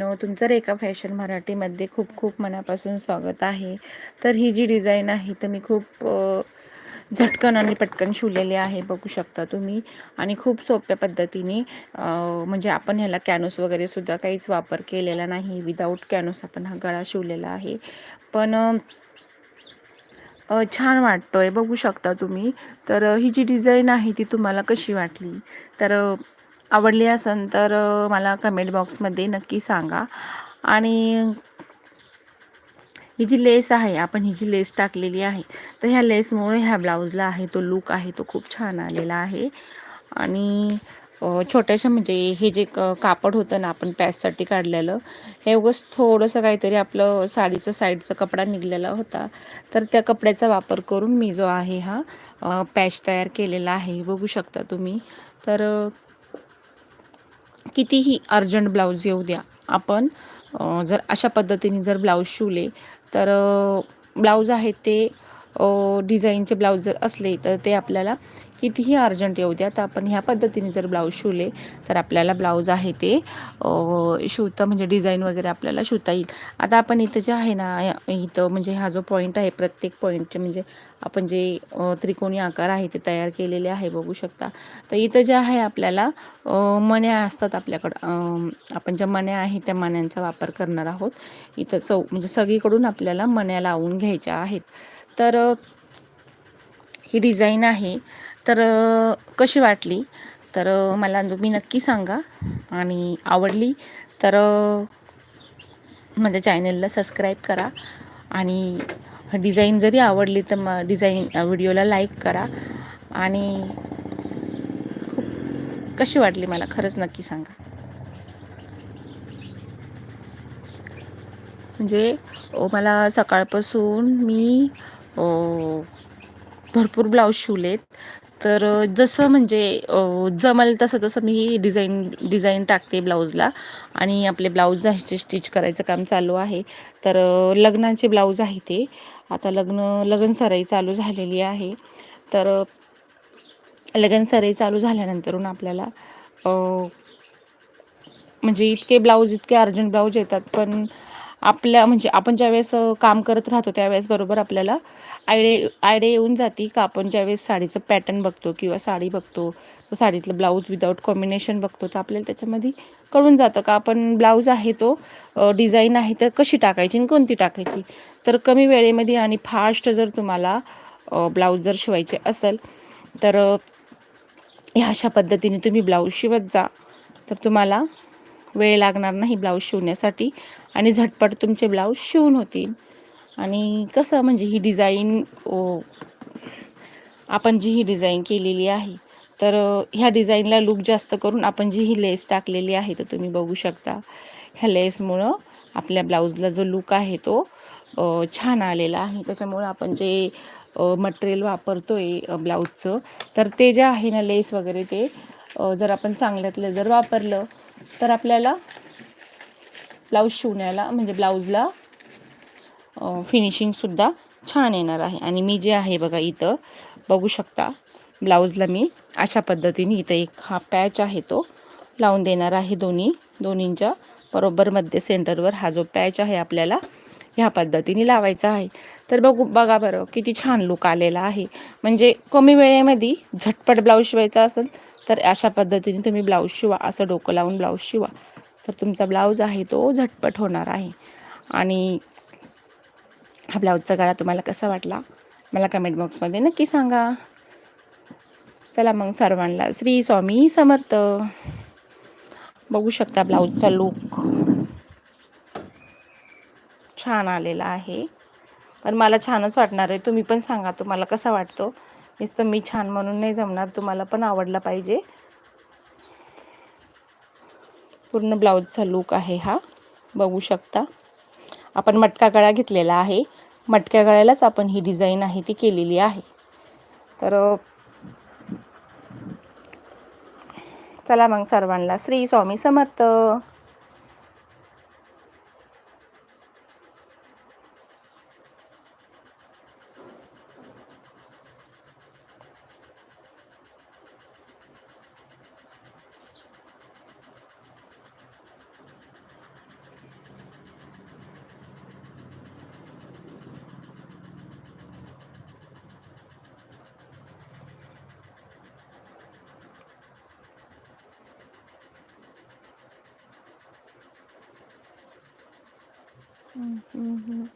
मित्रांनो तुमचं रेखा फॅशन मराठीमध्ये खूप खूप मनापासून स्वागत आहे. तर ही जी डिझाईन आहे तर मी खूप झटकन आणि पटकन शिवलेली आहे बघू शकता तुम्ही. आणि खूप सोप्या पद्धतीने म्हणजे आपण ह्याला कॅनोस वगैरे सुद्धा काहीच वापर केलेला नाही. विदाऊट कॅनोस आपण हा गळा शिवलेला आहे. पण छान वाटतो छान वाटतोय बघू शकता तुम्ही. तर ही जी डिझाईन आहे ती तुम्हाला कशी वाटली? तर आवडली असेल तर मला कमेंट बॉक्समध्ये नक्की सांगा. आणि ही जी लेस आहे आपण ही जी लेस टाकलेली आहे तर ह्या लेसमुळे ह्या ब्लाऊजला आहे तो लूक आहे तो खूप छान आलेला आहे. आणि छोट्याशा म्हणजे हे जे क कापड होतं ना आपण पॅचसाठी काढलेलं हे उगस थोडंसं काहीतरी आपलं साडीचं साईडचा कपडा निघलेला होता. तर त्या कपड्याचा वापर करून मी जो आहे हा पॅच तयार केलेला आहे. बघू शकता तुम्ही. तर कितीही अर्जंट ब्लाऊज येऊ द्या आपण जर अशा पद्धतीने जर ब्लाऊज शिवले तर ब्लाऊज आहेत ते डिझाईनचे ब्लाऊज जर असले तर ते आपल्याला कितीही अर्जंट येऊ द्या. तर आपण ह्या पद्धतीने जर ब्लाऊज शिवले तर आपल्याला ब्लाऊज आहे ते शिवता म्हणजे डिझाईन वगैरे आपल्याला शिवता येईल. आता आपण इथं जे आहे ना इथं म्हणजे हा जो पॉईंट आहे प्रत्येक पॉईंटचे म्हणजे आपण जे त्रिकोणी आकार आहे ते तयार केलेले आहे बघू शकता. तर इथं जे आहे आपल्याला मण्या असतात आपल्याकडं. आपण ज्या मण्या आहेत त्या मण्यांचा वापर करणार आहोत. इथं चौ म्हणजे सगळीकडून आपल्याला मण्या लावून घ्यायच्या आहेत. तर ही डिझाईन आहे. तर कशी वाटली? तर मला तुम्ही नक्की सांगा. आणि आवडली तर माझ्या चॅनलला सबस्क्राईब करा. आणि डिझाईन जरी आवडली तर मग डिझाईन व्हिडिओला लाईक करा. आणि खूप कशी वाटली मला खरंच नक्की सांगा. म्हणजे मला सकाळपासून मी भरपूर ब्लाऊज शिवलेत. तर जसं म्हणजे जमेल जमल तसं तसं मी डिझाईन डिझाईन टाकते ब्लाऊजला. आणि आपले ब्लाऊज आहे स्टिच करायचं काम चालू आहे. तर लग्नाचे ब्लाऊज आहे ते. आता लग्न लग्न सराई चालू झालेली आहे. तर लग्न लगन सराई चालू झाल्यानंतरून आपल्याला म्हणजे इतके ब्लाऊज इतके अर्जंट ब्लाऊज येतात. पण आपल्या म्हणजे आपण ज्यावेळेस काम करत राहतो त्यावेळेस बरोबर आपल्याला आयडे आयडिया येऊन जाते का आपण ज्यावेळेस साडीचं पॅटर्न बघतो किंवा साडी बघतो तर साडीतलं ब्लाऊज विदाऊट कॉम्बिनेशन बघतो तर आपल्याला त्याच्यामध्ये कळून जातं का आपण ब्लाऊज आहे तो डिझाईन आहे तर कशी टाकायची आणि कोणती टाकायची? तर कमी वेळेमध्ये आणि फास्ट जर तुम्हाला ब्लाऊज जर शिवायचे असेल तर ह्या अशा पद्धतीने तुम्ही ब्लाऊज शिवत जा. तर तुम्हाला वेळ लागणार नाही ब्लाऊज शिवण्यासाठी. आणि झटपट तुमचे ब्लाऊज शिवून होतील. आणि कसं म्हणजे ही डिझाईन आपण जी ही डिझाईन केलेली आहे तर ह्या डिझाईनला लूक जास्त करून आपण जी ही लेस टाकलेली आहे तर तुम्ही बघू शकता. ह्या लेसमुळं आपल्या ब्लाऊजला जो लूक आहे तो छान आलेला आहे. त्याच्यामुळं आपण जे मटेरियल वापरतो आहे ब्लाऊजचं तर ते जे आहे ना लेस वगैरे ते जर आपण चांगल्यातलं जर वापरलं तर आपल्याला ब्लाऊज शिवण्याला म्हणजे ब्लाऊजला फिनिशिंगसुद्धा छान येणार आहे. आणि मी जे आहे बघा इथं बघू शकता ब्लाऊजला मी अशा पद्धतीने इथं एक हा पॅच आहे तो लावून देणार आहे दोन्ही दोन्हींच्या बरोबर मध्य सेंटरवर हा जो पॅच आहे आपल्याला ह्या पद्धतीने लावायचा आहे. तर बघू बघा बरं किती छान लुक आलेला आहे. म्हणजे कमी वेळेमध्ये झटपट ब्लाऊज शिवायचा असेल तर अशा पद्धतीने तुम्ही ब्लाऊज शिवा असं डोकं लावून ब्लाऊज शिवा. तर तुमचा ब्लाऊज आहे तो झटपट होणार आहे. आणि हा ब्लाऊजचा गळा तुम्हाला कसा वाटला मला कमेंट बॉक्समध्ये नक्की सांगा. चला मग सर्वांना श्री स्वामी समर्थ. बघू शकता ब्लाऊजचा लूक छान आलेला आहे. पण मला छानच वाटणार आहे. तुम्ही पण सांगा तुम्हाला कसा वाटतो? नुसतं मी छान म्हणून नाही जमणार तुम्हाला पण आवडला पाहिजे. पूर्ण ब्लाऊजचा लूक आहे हा बघू शकता. आपण मटका गळा घेतलेला आहे. मटक्या गळ्यालाच आपण ही डिझाईन आहे ती केलेली आहे. तर चला मग सर्वांना. श्री स्वामी समर्थ. 嗯嗯嗯。